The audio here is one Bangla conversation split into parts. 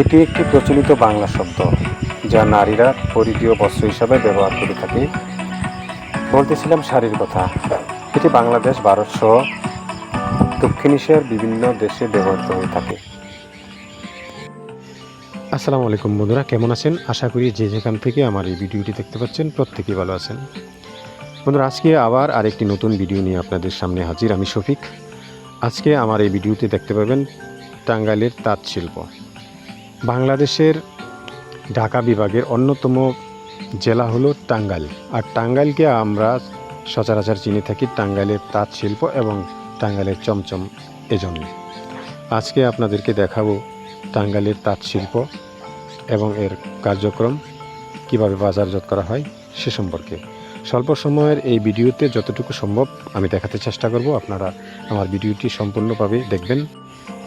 এটি একটি প্রচলিত বাংলা শব্দ, যা নারীরা পরিধীয় বস্ত্র হিসাবে ব্যবহার করে থাকে। বলতেছিলাম শাড়ির কথা। এটি বাংলাদেশ, ভারত সহ দক্ষিণ এশিয়ার বিভিন্ন দেশে ব্যবহৃত হয়ে থাকে। আসসালামু আলাইকুম বন্ধুরা, কেমন আছেন? আশা করি যে যেখান থেকে আমার এই ভিডিওটি দেখতে পাচ্ছেন, প্রত্যেকেই ভালো আছেন। বন্ধুরা, আজকে আবার আরেকটি নতুন ভিডিও নিয়ে আপনাদের সামনে হাজির আমি শফিক। আজকে আমার এই ভিডিওতে দেখতে পাবেন টাঙ্গাইলের তাঁত শিল্প। বাংলাদেশের ঢাকা বিভাগের অন্যতম জেলা হলো টাঙ্গাইল। আর টাঙ্গাইলকে আমরা সচরাচর চিনে থাকি টাঙ্গাইলের তাঁত শিল্প এবং টাঙ্গাইলের চমচম এজন্য। আজকে আপনাদেরকে দেখাবো টাঙ্গাইলের তাঁত শিল্প এবং এর কার্যক্রম, কীভাবে বাজারজাত করা হয় সে সম্পর্কে। স্বল্প সময়ের এই ভিডিওতে যতটুকু সম্ভব আমি দেখাতে চেষ্টা করব। আপনারা আমার ভিডিওটি সম্পূর্ণভাবে দেখবেন।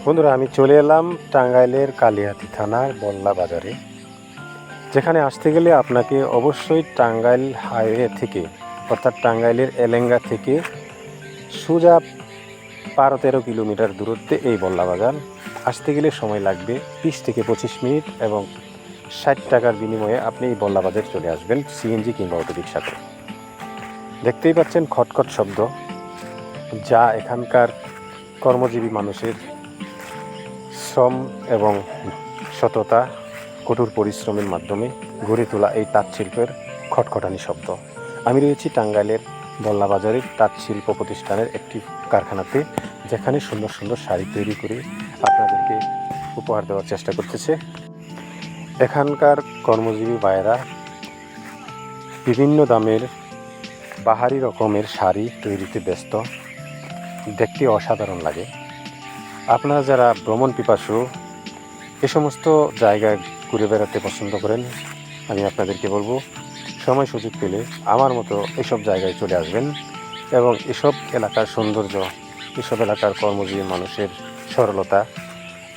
বন্ধুরা, আমি চলে এলাম টাঙ্গাইলের কালিহাতি থানার বল্লা বাজারে, যেখানে আসতে গেলে আপনাকে অবশ্যই টাঙ্গাইল হাইওয়ে থেকে, অর্থাৎ টাঙ্গাইলের এলেঙ্গা থেকে সোজা বারো তেরো কিলোমিটার দূরত্বে এই বল্লা বাজার। আসতে গেলে সময় লাগবে বিশ থেকে পঁচিশ মিনিট এবং ষাট টাকার বিনিময়ে আপনি এই বল্লা বাজার চলে আসবেন সিএনজি কিংবা অটোরিক্সাতে দেখতেই পাচ্ছেন খটখট শব্দ। যা এখানকার কর্মজীবী মানুষের শ্রম এবং সততা, কঠোর পরিশ্রমের মাধ্যমে গড়ে তোলা এই তাঁত শিল্পের খটখটানি শব্দ। আমি রয়েছি টাঙ্গাইলের বল্লা বাজারের তাঁত শিল্প প্রতিষ্ঠানের একটি কারখানাতে, যেখানে সুন্দর সুন্দর শাড়ি তৈরি করে আপনাদেরকে উপহার দেওয়ার চেষ্টা করতেছে। এখানকার কর্মজীবী ভাইয়েরা বিভিন্ন দামের বাহারি রকমের শাড়ি তৈরিতে ব্যস্ত। দেখতে অসাধারণ লাগে। আপনারা যারা ভ্রমণ পিপাসু, এ সমস্ত জায়গায় ঘুরে বেড়াতে পছন্দ করেন, আমি আপনাদেরকে বলব, সময় সুযোগ পেলে আমার মতো এসব জায়গায় চলে আসবেন এবং এসব এলাকার সৌন্দর্য, এসব এলাকার কর্মজীবী মানুষের সরলতা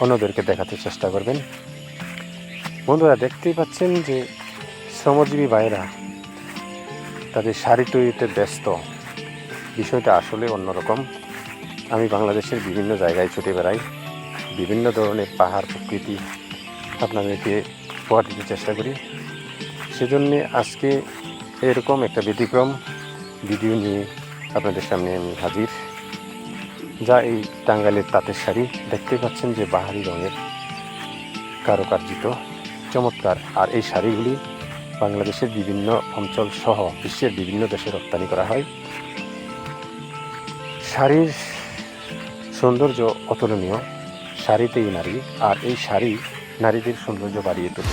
অন্যদেরকে দেখাতে চেষ্টা করবেন। বন্ধুরা, দেখতেই পাচ্ছেন যে শ্রমজীবী ভাইরা তাদের শাড়ি তৈরিতে ব্যস্ত। বিষয়টা আসলে অন্যরকম। আমি বাংলাদেশের বিভিন্ন জায়গায় ছুটে বেড়াই, বিভিন্ন ধরনের পাহাড়, প্রকৃতি আপনাদেরকে উপহার দিতে চেষ্টা করি। সেজন্যে আজকে এরকম একটা ব্যতিক্রম ভিডিও নিয়ে আপনাদের সামনে আমি হাজির, যা এই টাঙ্গাইলের তাঁতের শাড়ি। দেখতে পাচ্ছেন যে বাহারি রঙের কারুকার্যিত, চমৎকার। আর এই শাড়িগুলি বাংলাদেশের বিভিন্ন অঞ্চল সহ বিশ্বের বিভিন্ন দেশে রপ্তানি করা হয়। শাড়ির সৌন্দর্য অতুলনীয় শাড়িতেই নারী আর এই শাড়ি নারীদের সৌন্দর্য বাড়িয়ে তোলে।